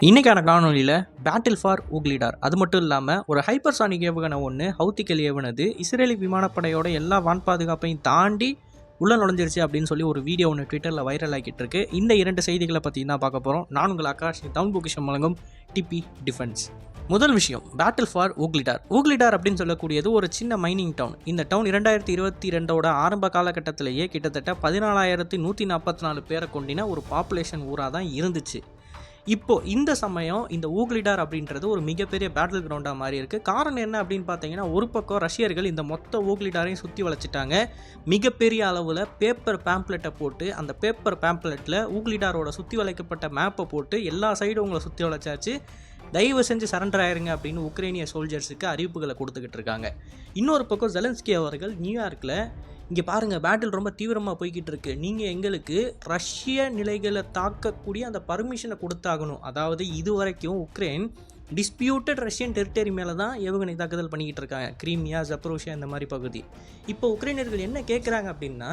இன்னைக்கான காணொலியில் battle for ஊக்லிடார் அது மட்டும் இல்லாமல் ஒரு ஹைப்பர்சானிக் ஏவுகணை ஒன்று ஹவுத்திக்கல் ஏவுனது இஸ்ரேலி விமானப்படையோட எல்லா வான் பாதுகாப்பையும் தாண்டி உள்ளே நுழைஞ்சிருச்சு அப்படின்னு சொல்லி ஒரு வீடியோ ஒன்று ட்விட்டரில் வைரல் ஆகிட்டு இருக்கு இந்த இரண்டு செய்திகளை பற்றி தான் பார்க்க போகிறோம் நான் உங்கள் ஆகாஷ் தமிழ் பொக்கிஷம் வழங்கும் டிபி டிஃபென்ஸ் முதல் விஷயம் பேட்டில் ஃபார் ஊக்லிடார் ஊக்லிடார் அப்படின்னு சொல்லக்கூடியது ஒரு சின்ன மைனிங் டவுன் இந்த டவுன் இரண்டாயிரத்தி இருபத்தி ரெண்டோட ஆரம்ப காலகட்டத்திலேயே கிட்டத்தட்ட பதினாலாயிரத்தி நூற்றி நாற்பத்தி நாலு பேரை கொண்டின ஒரு பாப்புலேஷன் ஊராக தான் இருந்துச்சு. இப்போ இந்த சமயம் இந்த ஊக்லிடார் அப்படின்றது ஒரு மிகப்பெரிய பேட்டில் கிரவுண்டாக மாறி இருக்குது காரணம் என்ன அப்படின்னு பார்த்தீங்கன்னா ஒரு பக்கம் ரஷ்யர்கள் இந்த மொத்த ஊக்லிடாரையும் சுற்றி வளைச்சிட்டாங்க. மிகப்பெரிய அளவில் பேப்பர் பேம்ப்ளெட்டை போட்டு அந்த பேப்பர் பேம்ப்ளெட்டில் ஊக்லிடாரோட சுற்றி வளைக்கப்பட்ட மேப்பை போட்டு எல்லா சைடும் உங்களை சுற்றி வளைச்சாச்சு. தயவு செஞ்சு சரண்டர் ஆயிருங்க அப்படின்னு உக்ரைனிய சோல்ஜர்ஸுக்கு அறிவிப்புகளை கொடுத்துக்கிட்டு இருக்காங்க. இன்னொரு பக்கம் ஜெலன்ஸ்கி அவர்கள் நியூயார்க்கில் இங்கே பாருங்கள் பேட்டில் ரொம்ப தீவிரமாக போய்கிட்டு இருக்கு. நீங்கள் எங்களுக்கு ரஷ்ய நிலைகளை தாக்கக்கூடிய அந்த பர்மிஷனை கொடுத்தாகணும். அதாவது இது வரைக்கும் உக்ரைன் டிஸ்பியூட்டட் ரஷ்யன் டெரிட்டரி மேலே தான் ஏவுகணை தாக்குதல் பண்ணிக்கிட்டு இருக்காங்க. கிரீமியா ஜப்ரோஷியா இந்த மாதிரி பகுதி. இப்போ உக்ரைனியர்கள் என்ன கேட்குறாங்க அப்படின்னா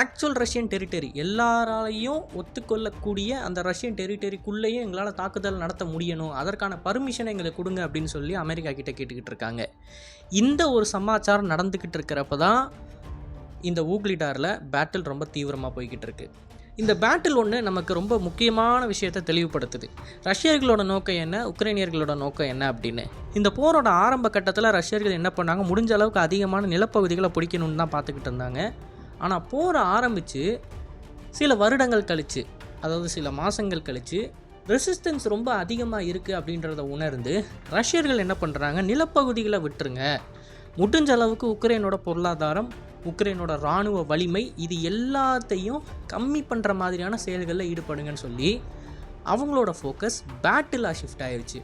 ஆக்சுவல் ரஷ்யன் டெரிட்டரி எல்லாராலையும் ஒத்துக்கொள்ளக்கூடிய அந்த ரஷ்யன் டெரிட்டரிக்குள்ளேயும் எங்களால் தாக்குதல் நடத்த முடியணும். அதற்கான பர்மிஷனை எங்களுக்கு கொடுங்க அப்படின்னு சொல்லி அமெரிக்கா கிட்டே கேட்டுக்கிட்டு இருக்காங்க. இந்த ஒரு சமாச்சாரம் நடந்துக்கிட்டு இருக்கிறப்ப தான் இந்த ஊக்லிடாரில் பேட்டில் ரொம்ப தீவிரமாக போய்கிட்டு இருக்குது இந்த பேட்டில் ஒன்று நமக்கு ரொம்ப முக்கியமான விஷயத்தை தெளிவுபடுத்துது. ரஷ்யர்களோட நோக்கம் என்ன? உக்ரைனியர்களோட நோக்கம் என்ன அப்படின்னு. இந்த போரோட ஆரம்ப கட்டத்தில் ரஷ்யர்கள் என்ன பண்ணாங்க? முடிஞ்ச அளவுக்கு அதிகமான நிலப்பகுதிகளை பிடிக்கணும்னு தான் பார்த்துக்கிட்டு இருந்தாங்க. ஆனால் போர் ஆரம்பித்து சில வருடங்கள் கழித்து அதாவது சில மாதங்கள் கழித்து ரெசிஸ்டன்ஸ் ரொம்ப அதிகமாக இருக்குது அப்படின்றத உணர்ந்து ரஷ்யர்கள் என்ன பண்ணுறாங்க நிலப்பகுதிகளை விட்டுருங்க. முடிஞ்ச அளவுக்கு உக்ரைனோட பொருளாதாரம் உக்ரைனோட இராணுவ வலிமை இது எல்லாத்தையும் கம்மி பண்ணுற மாதிரியான செயல்களில் ஈடுபடுங்கன்னு சொல்லி அவங்களோட ஃபோக்கஸ் பேட்டிலாக ஷிஃப்ட் ஆயிடுச்சு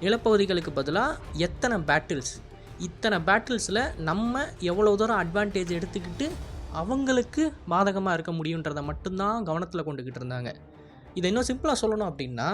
நிலப்பகுதிகளுக்கு பதிலாக எத்தனை பேட்டில்ஸ் இத்தனை பேட்டில்ஸில் நம்ம எவ்வளோ தூரம் அட்வான்டேஜ் எடுத்துக்கிட்டு அவங்களுக்கு பாதகமாக இருக்க முடியுன்றதை மட்டும்தான் கவனத்தில் கொண்டுக்கிட்டு இருந்தாங்க. இதை இன்னும் சிம்பிளாக சொல்லணும் அப்படின்னா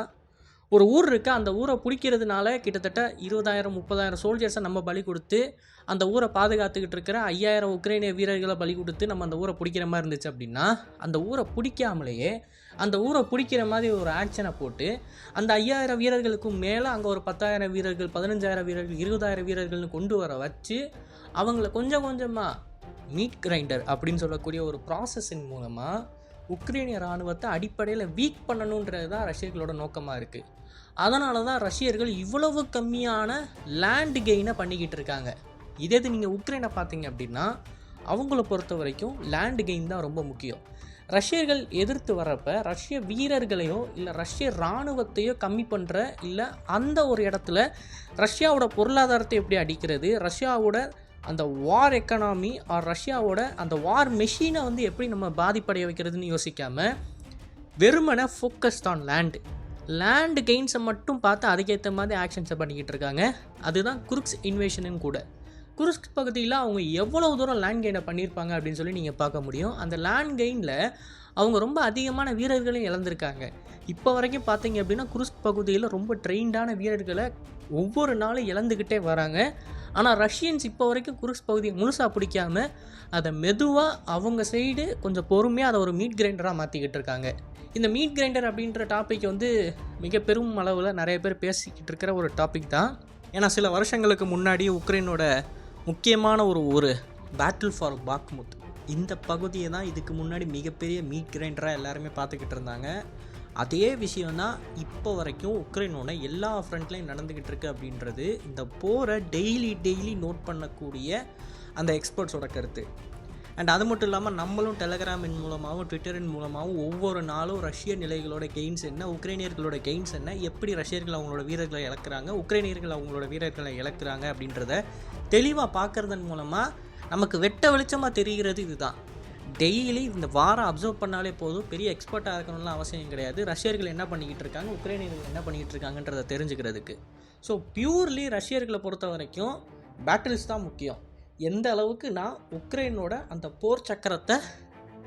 ஒரு ஊர் இருக்குது அந்த ஊரை பிடிக்கிறதுனால கிட்டத்தட்ட இருபதாயிரம் முப்பதாயிரம் சோல்ஜர்ஸை நம்ம பலி கொடுத்து அந்த ஊரை பாதுகாத்துக்கிட்டு இருக்கிற ஐயாயிரம் உக்ரைனிய வீரர்களை பலி கொடுத்து நம்ம அந்த ஊரை பிடிக்கிற மாதிரி இருந்துச்சு அப்படின்னா அந்த ஊரை பிடிக்காமலேயே அந்த ஊரை பிடிக்கிற மாதிரி ஒரு ஆக்ஷனை போட்டு அந்த ஐயாயிரம் வீரர்களுக்கும் மேலே அங்கே ஒரு பத்தாயிரம் வீரர்கள் பதினஞ்சாயிரம் வீரர்கள் இருபதாயிரம் வீரர்கள்னு கொண்டு வர வச்சு அவங்கள கொஞ்சம் கொஞ்சமாக மீட் கிரைண்டர் அப்படின்னு சொல்லக்கூடிய ஒரு ப்ராசஸின் மூலமாக உக்ரைனிய இராணுவத்தை அடிப்படையில் வீக் பண்ணணுன்றது தான் ரஷ்யர்களோட நோக்கமாக இருக்குது அதனால தான் ரஷ்யர்கள் இவ்வளவு கம்மியான லேண்ட் கெயினை பண்ணிக்கிட்டு இருக்காங்க. இதே இது நீங்கள் உக்ரைனை பார்த்தீங்க அப்படின்னா அவங்கள பொறுத்த வரைக்கும் லேண்ட் கெயின் தான் ரொம்ப முக்கியம். ரஷ்யர்கள் எதிர்த்து வர்றப்ப ரஷ்ய வீரர்களையோ இல்லை ரஷ்ய இராணுவத்தையோ கம்மி பண்ணுற இல்லை அந்த ஒரு இடத்துல ரஷ்யாவோட பொருளாதாரத்தை எப்படி அடிக்கிறது ரஷ்யாவோட அந்த வார் எக்கனாமி ஆர் ரஷ்யாவோட அந்த வார் மெஷினை வந்து எப்படி நம்ம பாதிப்படைய வைக்கிறதுன்னு யோசிக்காமல் வெறுமனை ஃபோக்கஸ்ட் ஆன் லேண்டு லேண்டு கெயின்ஸை மட்டும் பார்த்து அதுக்கேற்ற மாதிரி ஆக்ஷன்ஸை பண்ணிக்கிட்டு இருக்காங்க. அதுதான் குருக்ஸ் இன்வேஷனும் கூட. குருஸ்க் பகுதியில் அவங்க எவ்வளோ தூரம் லேண்ட் கெயினை பண்ணியிருப்பாங்க அப்படின்னு சொல்லி நீங்கள் பார்க்க முடியும். அந்த லேண்ட் கெயினில் அவங்க ரொம்ப அதிகமான வீரர்களையும் இழந்திருக்காங்க. இப்போ வரைக்கும் பார்த்தீங்க அப்படின்னா குருஸ்க் பகுதியில் ரொம்ப ட்ரெயின்டான வீரர்களை ஒவ்வொரு நாளும் இழந்துக்கிட்டே வராங்க. ஆனால் ரஷ்யன்ஸ் இப்போ வரைக்கும் குருஸ் பகுதியை முழுசாக பிடிக்காம அதை மெதுவாக அவங்க சைடு கொஞ்சம் பொறுமையாக அதை ஒரு மீட் கிரைண்டராக மாற்றிக்கிட்டு இருக்காங்க. இந்த மீட் கிரைண்டர் அப்படின்ற டாபிக் வந்து மிக பெரும் அளவில் நிறைய பேர் பேசிக்கிட்டு இருக்கிற ஒரு டாபிக் தான். ஏன்னா சில வருஷங்களுக்கு முன்னாடி உக்ரைனோட முக்கியமான ஒரு ஒரு பேட்டில் ஃபார் பாக்முத் இந்த பகுதியை தான் இதுக்கு முன்னாடி மிகப்பெரிய மீட் கிரைண்டராக எல்லாருமே பார்த்துக்கிட்டு இருந்தாங்க. அதே விஷயம்தான் இப்போ வரைக்கும் உக்ரைனோட எல்லா ஃப்ரண்ட்லையும் நடந்துக்கிட்டு இருக்கு அப்படின்றது இந்த போரை டெய்லி டெய்லி நோட் பண்ணக்கூடிய அந்த எக்ஸ்பர்ட்ஸோட கருத்து. அண்ட் அது மட்டும் இல்லாமல் நம்மளும் டெலகிராமின் மூலமாகவும் ட்விட்டரின் மூலமாகவும் ஒவ்வொரு நாளும் ரஷ்ய நிலைகளோட கெயின்ஸ் என்ன உக்ரைனியர்களோட கெயின்ஸ் என்ன எப்படி ரஷ்யர்கள் அவங்களோட வீரர்களை இழக்கிறாங்க உக்ரைனியர்கள் அவங்களோட வீரர்களை இழக்கிறாங்க அப்படின்றத தெளிவாக பார்க்கறதன் மூலமாக நமக்கு வெட்ட வெளிச்சமாக தெரிகிறது இதுதான். டெய்லி இந்த வாரம் அப்சர்வ் பண்ணாலே போதும். பெரிய எக்ஸ்பர்ட்டாக இருக்கணும்லாம் அவசியம் கிடையாது. ரஷ்யர்கள் என்ன பண்ணிக்கிட்டு இருக்காங்க? உக்ரைனியர்கள் என்ன பண்ணிக்கிட்டு இருக்காங்கன்றதை தெரிஞ்சுக்கிறதுக்கு. ஸோ பியூர்லி ரஷ்யர்களை பொறுத்த வரைக்கும் பேட்டில்ஸ் தான் முக்கியம். எந்த அளவுக்கு நான் உக்ரைனோட அந்த போர் சக்கரத்தை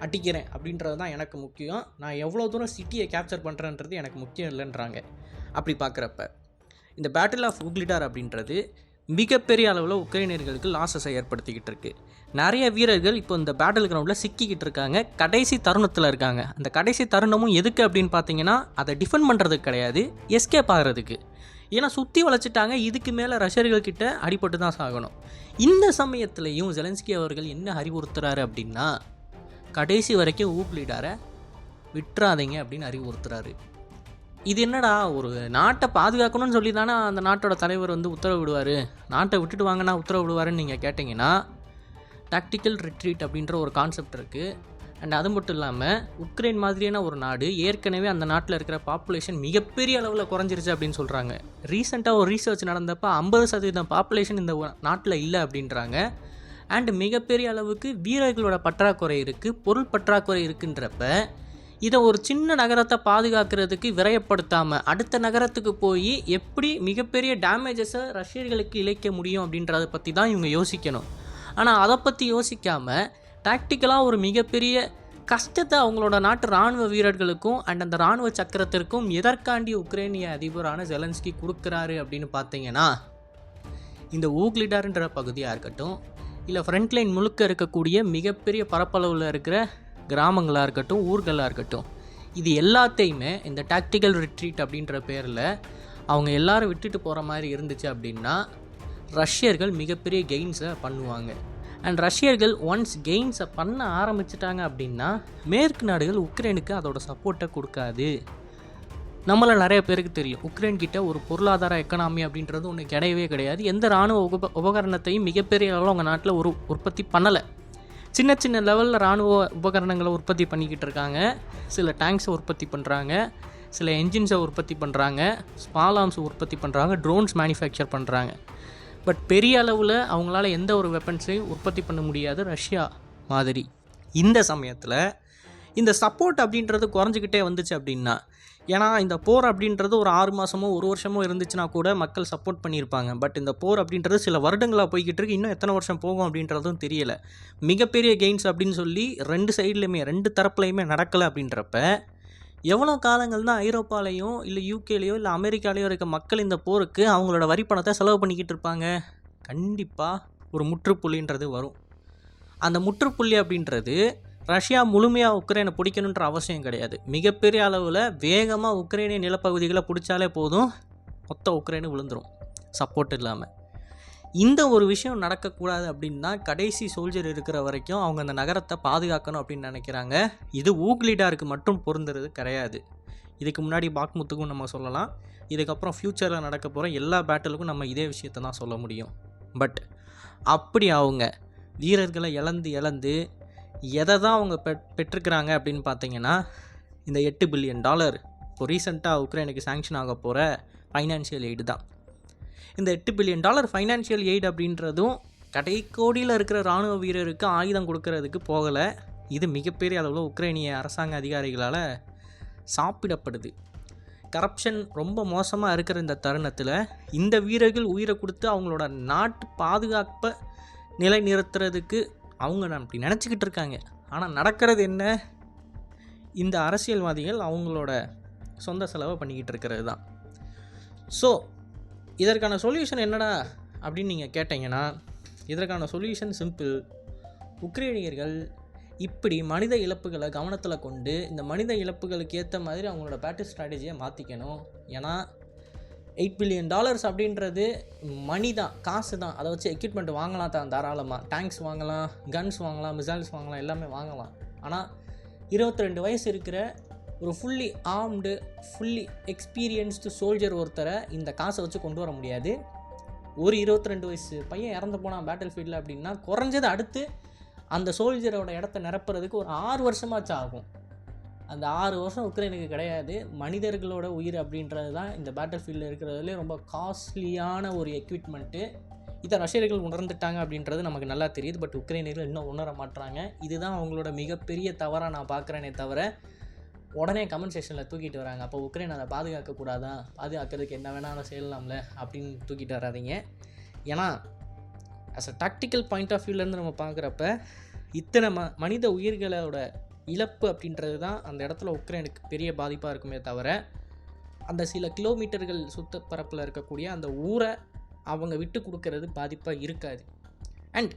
அடிக்கிறேன் அப்படின்றது தான் எனக்கு முக்கியம். நான் எவ்வளோ தூரம் சிட்டியை கேப்சர் பண்ணுறேன்றது எனக்கு முக்கியம் இல்லைன்றாங்க. அப்படி பார்க்குறப்ப இந்த பேட்டில் ஆஃப் உக்லிடார் அப்படின்றது மிகப்பெரிய அளவில் உக்ரைனியர்களுக்கு லாஸஸை ஏற்படுத்திக்கிட்டு இருக்கு நிறைய வீரர்கள் இப்போ இந்த பேட்டில் கிரவுண்டில் சிக்கிக்கிட்டு இருக்காங்க. கடைசி தருணத்தில் இருக்காங்க. அந்த கடைசி தருணமும் எதுக்கு அப்படின்னு பார்த்தீங்கன்னா அதை டிஃபெண்ட் பண்ணுறதுக்கு கிடையாது எஸ்கேப் ஆகிறதுக்கு. ஏன்னா சுற்றி வளைச்சிட்டாங்க. இதுக்கு மேலே ரஷ்யர்கள்கிட்ட அடிபட்டு தான் சாகணும். இந்த சமயத்துலையும் ஜெலன்ஸ்கி அவர்கள் என்ன அறிவுறுத்துறாரு அப்படின்னா கடைசி வரைக்கும் ஊப் விட்டுறாதீங்க அப்படின்னு அறிவுறுத்துறாரு. இது என்னடா ஒரு நாட்டை பாதுகாக்கணும்னு சொல்லி தானே அந்த நாட்டோட தலைவர் வந்து உத்தரவு விடுவார்? நாட்டை விட்டுட்டு வாங்கினா உத்தரவு விடுவாருன்னு நீங்கள் கேட்டிங்கன்னா டாக்டிக்கல் ரிட்ரீட் அப்படின்ற ஒரு கான்செப்ட் இருக்குது அண்ட் அது மட்டும் இல்லாமல் உக்ரைன் மாதிரியான ஒரு நாடு ஏற்கனவே அந்த நாட்டில் இருக்கிற பாப்புலேஷன் மிகப்பெரிய அளவில் குறைஞ்சிருச்சு அப்படின்னு சொல்கிறாங்க ரீசெண்டாக ஒரு ரீசர்ச் நடந்தப்போ ஐம்பது சதவீதம் பாப்புலேஷன் இந்த நாட்டில் இல்லை அப்படின்றாங்க. அண்ட் மிகப்பெரிய அளவுக்கு வீரர்களோட பற்றாக்குறை இருக்குது பொருள் பற்றாக்குறை இருக்குன்றப்ப இதை ஒரு சின்ன நகரத்தை பாதுகாக்கிறதுக்கு விரயப்படுத்தாமல் அடுத்த நகரத்துக்கு போய் எப்படி மிகப்பெரிய டேமேஜஸை ரஷ்யர்களுக்கு இழைக்க முடியும் அப்படின்றத பற்றி தான் இவங்க யோசிக்கணும். ஆனால் அதை பற்றி யோசிக்காமல் டாக்டிக்கலாக ஒரு மிகப்பெரிய கஷ்டத்தை அவங்களோட நாட்டு இராணுவ வீரர்களுக்கும் அண்ட் அந்த இராணுவ சக்கரத்திற்கும் எதற்காண்டி உக்ரைனிய அதிபரான ஜெலன்ஸ்கி கொடுக்குறாரு அப்படின்னு பார்த்தீங்கன்னா இந்த ஊக்லிடார்ன்ற பகுதியாக இருக்கட்டும் இல்லை ஃப்ரண்ட்லைன் முழுக்க இருக்கக்கூடிய மிகப்பெரிய பரப்பளவில் இருக்கிற கிராமங்களாக இருக்கட்டும் ஊர்களாக இருக்கட்டும் இது எல்லாத்தையுமே இந்த டாக்டிக்கல் ரிட்ரீட் அப்படின்ற பேரில் அவங்க எல்லாரும் விட்டுட்டு போகிற மாதிரி இருந்துச்சு அப்படின்னா ரஷ்யர்கள் மிகப்பெரிய கெயின்ஸை பண்ணுவாங்க. அண்ட் ரஷ்யர்கள் ஒன்ஸ் கெயின்ஸை பண்ண ஆரம்பிச்சிட்டாங்க அப்படின்னா மேற்கு நாடுகள் உக்ரைனுக்கு அதோட சப்போர்ட்டை கொடுக்காது. நம்மளை நிறைய பேருக்கு தெரியும். உக்ரைன் கிட்ட ஒரு பொருளாதார எக்கனாமி அப்படின்றது ஒன்று கிடையவே கிடையாது. எந்த இராணுவ உப உபகரணத்தையும் மிகப்பெரிய அளவில் அவங்க நாட்டில் ஒரு உற்பத்தி பண்ணலை. சின்ன சின்ன லெவலில் இராணுவ உபகரணங்களை உற்பத்தி பண்ணிக்கிட்டு இருக்காங்க. சில டேங்க்ஸை உற்பத்தி பண்ணுறாங்க சில என்ஜின்ஸை உற்பத்தி பண்ணுறாங்க ஸ்மால் ஆர்ம்ஸ் உற்பத்தி பண்ணுறாங்க ட்ரோன்ஸ் மேனுஃபேக்சர் பண்ணுறாங்க பட் பெரிய அளவில் அவங்களால எந்த ஒரு வெப்பன்ஸையும் உற்பத்தி பண்ண முடியாது ரஷ்யா மாதிரி. இந்த சமயத்தில் இந்த சப்போர்ட் அப்படின்றது குறைஞ்சிக்கிட்டே வந்துச்சு அப்படின்னா ஏன்னா இந்த போர் அப்படின்றது ஒரு ஆறு மாதமோ ஒரு வருஷமோ இருந்துச்சுன்னா கூட மக்கள் சப்போர்ட் பண்ணியிருப்பாங்க. பட் இந்த போர் அப்படின்றது சில வருடங்களாக போய்கிட்டு இருக்கு. இன்னும் எத்தனை வருஷம் போகும் அப்படின்றதும் தெரியல. மிகப்பெரிய கெயின்ஸ் அப்படின்னு சொல்லி ரெண்டு சைட்லையுமே ரெண்டு தரப்புலையுமே நடக்கலை அப்படின்றப்ப எவ்வளோ காலங்கள் தான் ஐரோப்பாலேயும் இல்லை யூகேலேயோ இல்லை அமெரிக்காலேயோ இருக்க மக்கள் இந்த போருக்கு அவங்களோட வரி பணத்தை செலவு பண்ணிக்கிட்டு இருப்பாங்க? கண்டிப்பாக ஒரு முற்றுப்புள்ளின்றது வரும். அந்த முற்றுப்புள்ளி அப்படின்றது ரஷ்யா முழுமையாக உக்ரைனை பிடிக்கணுன்ற அவசியம் கிடையாது. மிகப்பெரிய அளவில் வேகமாக உக்ரைனிய நிலப்பகுதிகளை பிடிச்சாலே போதும். மொத்த உக்ரைனு விழுந்துரும். சப்போர்ட் இல்லாமல் இந்த ஒரு விஷயம் நடக்கக்கூடாது அப்படின்னா கடைசி சோல்ஜர் இருக்கிற வரைக்கும் அவங்க அந்த நகரத்தை பாதுகாக்கணும் அப்படின்னு நினைக்கிறாங்க. இது ஊக்லிடாருக்கு மட்டும் பொருந்துறது கிடையாது. இதுக்கு முன்னாடி பாக்முத்துக்கும் நம்ம சொல்லலாம். இதுக்கப்புறம் ஃப்யூச்சரில் நடக்க போகிற எல்லா பேட்டலுக்கும் நம்ம இதே விஷயத்தை தான் சொல்ல முடியும். பட் அப்படி அவங்க வீரர்களை இழந்து இழந்து எதை தான் அவங்க பெட் பெற்றுக்கிறாங்க அப்படின்னு பார்த்தீங்கன்னா இந்த எட்டு பில்லியன் டாலர் இப்போ ரீசெண்டாக உக்ரைனுக்கு சேங்ஷன் ஆக போகிற ஃபைனான்ஷியல் எய்டு தான். இந்த எட்டு பில்லியன் டாலர் ஃபைனான்ஷியல் எய்ட் அப்படின்றதும் கடைக்கோடியில் இருக்கிற இராணுவ வீரருக்கு ஆயுதம் கொடுக்கறதுக்கு போகலை. இது மிகப்பெரிய அளவில் உக்ரைனிய அரசாங்க அதிகாரிகளால் சாப்பிடப்படுது. கரப்ஷன் ரொம்ப மோசமாக இருக்கிற இந்த தருணத்தில் இந்த வீரர்கள் உயிரை கொடுத்து அவங்களோட நாட்டு பாதுகாப்பை நிலைநிறுத்துறதுக்கு அவங்க நான் அப்படி நினச்சிக்கிட்டு இருக்காங்க. ஆனால் நடக்கிறது என்ன? இந்த அரசியல்வாதிகள் அவங்களோட சொந்த செலவை பண்ணிக்கிட்டு இருக்கிறது தான். ஸோ இதற்கான சொல்யூஷன் என்னடா அப்படின்னு நீங்கள் கேட்டிங்கன்னா இதற்கான சொல்யூஷன் சிம்பிள் உக்ரைனியர்கள் இப்படி மனித இழப்புகளை கவனத்தில் கொண்டு இந்த மனித இழப்புகளுக்கு ஏற்ற மாதிரி அவங்களோட பேட்டில் ஸ்ட்ராட்டஜியை மாற்றிக்கணும் ஏன்னா எயிட் பில்லியன் டாலர்ஸ் அப்படின்றது மணி தான் காசு தான். அதை வச்சு எக்யூப்மெண்ட் வாங்கலாம் தான் தாராளமாக டேங்க்ஸ் வாங்கலாம் கன்ஸ் வாங்கலாம் மிசைல்ஸ் வாங்கலாம் எல்லாமே வாங்கலாம். ஆனால் இருபத்தி ரெண்டு வயசு இருக்கிற ஒரு fully armed fully experienced soldier ஒருத்தரை இந்த காசை வச்சு கொண்டு வர முடியாது. ஒரு இருபத்தி ரெண்டு வயசு பையன் இறந்து போனான் பேட்டில் ஃபீல்டில் அப்படின்னா குறைஞ்சது அடுத்து அந்த சோல்ஜரோட இடத்த நிரப்புறதுக்கு ஒரு ஆறு வருஷமாச்சும் ஆகும். அந்த ஆறு வருஷம் உக்ரைனுக்கு கிடையாது. மனிதர்களோட உயிர் அப்படின்றது தான் இந்த பேட்டில் ஃபீல்டில் இருக்கிறதுலே ரொம்ப காஸ்ட்லியான ஒரு எக்யூப்மெண்ட்டு இதை ரஷ்யர்கள் உணர்ந்துட்டாங்க அப்படின்றது நமக்கு நல்லா தெரியுது. பட் உக்ரைனியர்கள் இன்னும் உணர மாட்றாங்க. இதுதான் அவங்களோட மிகப்பெரிய தவறாக நான் பார்க்குறேனே தவிர உடனே கமெண்ட் செஷனில் தூக்கிட்டு வராங்க. அப்போ உக்ரைன் அதை பாதுகாக்கக்கூடாதா? பாதுகாக்கிறதுக்கு என்ன வேணாலும் செய்யலாம்ல அப்படின்னு தூக்கிட்டு வராதீங்க. ஏன்னா as a tactical point of வியூலேருந்து நம்ம பார்க்குறப்ப இத்தனை ம மனித உயிர்களோட இழப்பு அப்படின்றது தான் அந்த இடத்துல உக்ரைனுக்கு பெரிய பாதிப்பாக இருக்குமே தவிர அந்த சில கிலோமீட்டர்கள் சுத்த பரப்பில் இருக்கக்கூடிய அந்த ஊரை அவங்க விட்டு கொடுக்கறது பாதிப்பாக இருக்காது. அண்ட்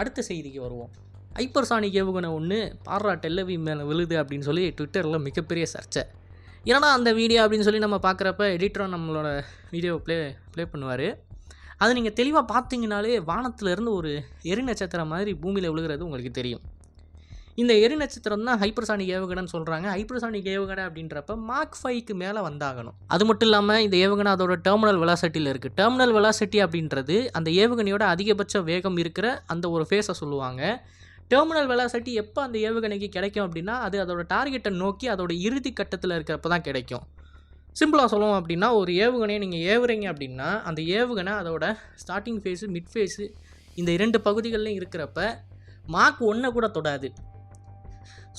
அடுத்த செய்திக்கு வருவோம். ஹைப்பர்சானிக் ஏவுகணை ஒன்று பாரா டெல்லவி மேலே விழுது அப்படின்னு சொல்லி ட்விட்டரில் மிகப்பெரிய சர்ச்சை. ஏன்னா அந்த வீடியோ அப்படின்னு சொல்லி நம்ம பார்க்குறப்ப எடிட்டரும் நம்மளோட வீடியோவை ப்ளே ப்ளே பண்ணுவார். அதை நீங்கள் தெளிவாக பார்த்தீங்கனாலே வானத்திலேருந்து ஒரு எரி நட்சத்திரம் மாதிரி பூமியில் விழுகிறது உங்களுக்கு தெரியும். இந்த எரி நட்சத்திரம் தான் ஹைப்பர்சானிக் ஏவுகணைன்னு சொல்கிறாங்க ஹைப்பர்சானிக் ஏவுகணை அப்படின்றப்ப மார்க் ஃபைவ்க்கு மேலே வந்தாகணும். அது மட்டும் இல்லாமல் இந்த ஏவுகணை அதோட டெர்மினல் வெலாசிட்டியில் இருக்குது டெர்மினல் வெலாசிட்டி அப்படின்றது அந்த ஏவுகணையோட அதிகபட்ச வேகம் இருக்கிற அந்த ஒரு ஃபேஸை சொல்லுவாங்க. டெர்மினல் வெலாசிட்டி எப்போ அந்த ஏவுகணைக்கு கிடைக்கும் அப்படின்னா அது அதோட டார்கெட்டை நோக்கி அதோட இறுதி கட்டத்தில் இருக்கிறப்ப தான் கிடைக்கும். சிம்பிளாக சொல்லுவோம் அப்படின்னா ஒரு ஏவுகணையை நீங்கள் ஏவுறீங்க அப்படின்னா அந்த ஏவுகணை அதோட ஸ்டார்டிங் ஃபேஸு மிட் ஃபேஸு இந்த இரண்டு பகுதிகள்லையும் இருக்கிறப்ப மார்க் ஒன்றை கூட தொடாது.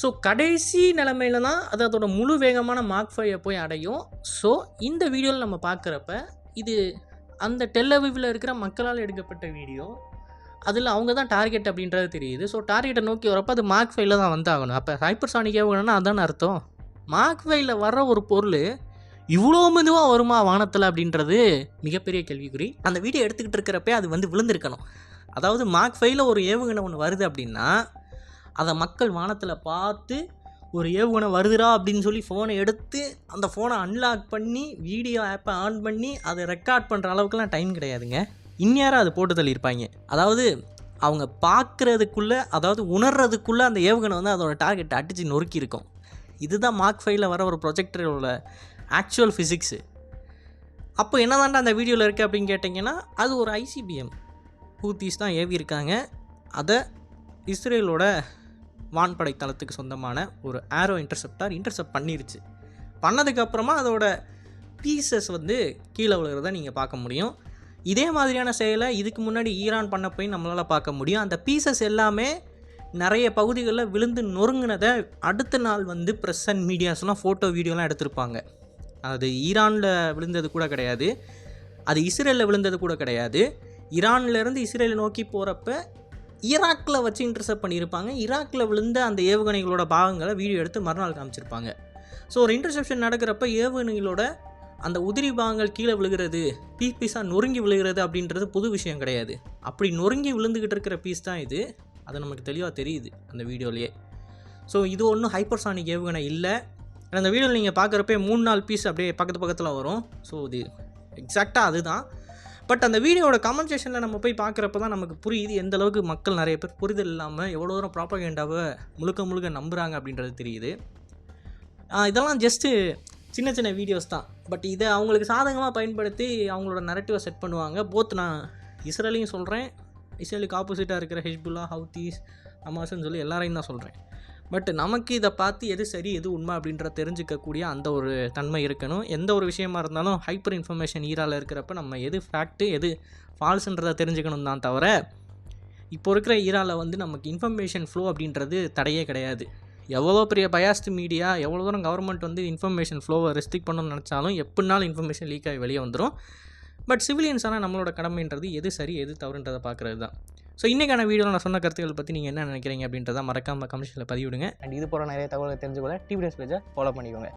ஸோ கடைசி நிலமையில தான் அது அதோட முழு வேகமான மார்க் ஃபைவை போய் அடையும். ஸோ இந்த வீடியோவில் நம்ம பார்க்குறப்ப இது அந்த டெல்லவிவில் இருக்கிற மக்களால் எடுக்கப்பட்ட வீடியோ அதில் அவங்க தான் டார்கெட் அப்படின்றது தெரியுது. ஸோ டார்கெட்டை நோக்கி வரப்போ அது மார்க் ஃபைவ்ல தான் வந்தாகணும். அப்போ ஹைப்பர்சானிக் வேணும்னா அதான் அர்த்தம்? மார்க் ஃபைவ்ல வர்ற ஒரு பொருள் இவ்வளோ மெதுவாக வருமா வானத்தில் அப்படின்றது மிகப்பெரிய கேள்விக்குறி. அந்த வீடியோ எடுத்துக்கிட்டு இருக்கிறப்பே அது வந்து விழுந்திருக்கணும். அதாவது மார்க் ஃபைவ்ல ஒரு ஏவுகணை ஒன்று வருது அப்படின்னா அதை மக்கள் வானத்தில் பார்த்து ஒரு ஏவுகணை வருதுடா அப்படின்னு சொல்லி ஃபோனை எடுத்து அந்த ஃபோனை அன்லாக் பண்ணி வீடியோ ஆப்பை ஆன் பண்ணி அதை ரெக்கார்ட் பண்ணுற அளவுக்குலாம் டைம் கிடையாதுங்க. இந்நேரம் அது போட்டு தள்ளியிருப்பாங்க. அதாவது அவங்க பார்க்குறதுக்குள்ளே அதாவது உணர்றதுக்குள்ளே அந்த ஏவுகணை வந்து அதோட டார்கெட்டை அடித்து நொறுக்கியிருக்கும். இதுதான் மார்க் ஃபைவ்ல வர ஒரு ப்ரொஜெக்டரோட ஆக்சுவல் ஃபிசிக்ஸு அப்போ என்ன அந்த வீடியோவில் இருக்குது அப்படின்னு கேட்டிங்கன்னா அது ஒரு ஐசிபிஎம் ஹூத்திஸ் தான் ஏவி இருக்காங்க அதை இஸ்ரேலோட வான்படை தளத்துக்கு சொந்தமான ஒரு ஆரோ இன்டர்செப்டார் இன்டர்செப்ட் பண்ணிருச்சு. பண்ணதுக்கப்புறமா அதோட பீசஸ் வந்து கீழே விழுகிறத நீங்கள் பார்க்க முடியும். இதே மாதிரியான செயலை இதுக்கு முன்னாடி ஈரான் பண்ண போய் நம்மளால் பார்க்க முடியும். அந்த பீசஸ் எல்லாமே நிறைய பகுதிகளில் விழுந்து நொறுங்கினதை அடுத்த நாள் வந்து ப்ரெஸ் அண்ட் மீடியாஸ்லாம் ஃபோட்டோ வீடியோலாம் எடுத்திருப்பாங்க. அது ஈரானில் விழுந்தது கூட கிடையாது. அது இஸ்ரேலில் விழுந்தது கூட கிடையாது. ஈரான்லேருந்து இஸ்ரேலை நோக்கி போகிறப்ப ஈராக்கில் வச்சு இன்டர்செப்ட் பண்ணியிருப்பாங்க. ஈராக்கில் விழுந்த அந்த ஏவுகணைகளோட பாகங்களை வீடியோ எடுத்து மறுநாள் காமிச்சிருப்பாங்க. ஸோ ஒரு இன்டர்செப்ஷன் நடக்கிறப்ப ஏவுகணைகளோட அந்த உதிரி பாகங்கள் கீழே விழுகிறது பீஸ் பீஸாக நொறுங்கி விழுகிறது அப்படின்றது புது விஷயம் கிடையாது. அப்படி நொறுங்கி விழுந்துக்கிட்டு இருக்கிற பீஸ் தான் இது. அது நமக்கு தெளிவாக தெரியுது அந்த வீடியோலேயே. ஸோ இது ஒன்றும் ஹைப்பர்சானிக் ஏவுகணை இல்லை. அந்த வீடியோவில் நீங்கள் பார்க்குறப்பே மூணு நாலு பீஸ் அப்படியே பக்கத்து பக்கத்தில் வரும். ஸோ இது எக்ஸாக்டாக அதுதான். பட் அந்த வீடியோட கமெண்ட் செஷனில் நம்ம போய் பார்க்குறப்ப தான் நமக்கு புரியுது எந்த அளவுக்கு மக்கள் நிறைய பேர் புரிதல் இல்லாமல் எவ்வளோ தூரம் ப்ராப்பகேண்டாவை முழுக்க முழுக்க நம்புகிறாங்க அப்படின்றது தெரியுது. இதெல்லாம் ஜஸ்ட்டு சின்ன சின்ன வீடியோஸ் தான். பட் இதை அவங்களுக்கு சாதகமாக பயன்படுத்தி அவங்களோட நரட்டிவை செட் பண்ணுவாங்க. போத் நான் இஸ்ரேலையும் சொல்கிறேன் இஸ்ரேலுக்கு ஆப்போசிட்டாக இருக்கிற ஹிஸ்புல்லா ஹவுத்தீஸ் அமாஸ்ன்னு சொல்லி எல்லாரையும் தான் சொல்கிறேன் பட் நமக்கு இதை பார்த்து எது சரி எது உண்மை அப்படின்ற தெரிஞ்சுக்கக்கூடிய அந்த ஒரு தன்மை இருக்கணும். எந்த ஒரு விஷயமா இருந்தாலும் ஹைப்பர் இன்ஃபர்மேஷன் ஈரால் இருக்கிறப்ப நம்ம எது ஃபேக்ட்டு எது ஃபால்ஸுன்றதை தெரிஞ்சுக்கணும் தான் தவிர இப்போ இருக்கிற ஈராவில் வந்து நமக்கு இன்ஃபர்மேஷன் ஃப்ளோ அப்படின்றது தடையே கிடையாது. எவ்வளோ பெரிய பயாஸ்ட் மீடியா எவ்வளோ தூரம் கவர்மெண்ட் வந்து இன்ஃபர்மேஷன் ஃப்ளோவை ரெஸ்ட்ரிக் பண்ணணும்னு நினச்சாலும் எப்படினாலும் இன்ஃபர்மேஷன் லீக் ஆகி வெளியே வந்துடும் பட் சிவிலியன்ஸான நம்மளோட கடமைன்றது எது சரி எது தவறுன்றதை பார்க்குறது தான். ஸோ இன்றைக்கான வீடியோவில் நான் சொன்ன கருத்துக்கள் பற்றி நீங்கள் என்ன நினைக்கிறீங்க அப்படின்றத மறக்காமல் கமெண்ட்ஸில் பதிவிடுங்க. அண்ட் இது போகிற நிறைய தகவலை தெரிஞ்சுக்கொள்ள டிவிஎஸ் பேஜை ஃபாலோ பண்ணிக்கோங்க.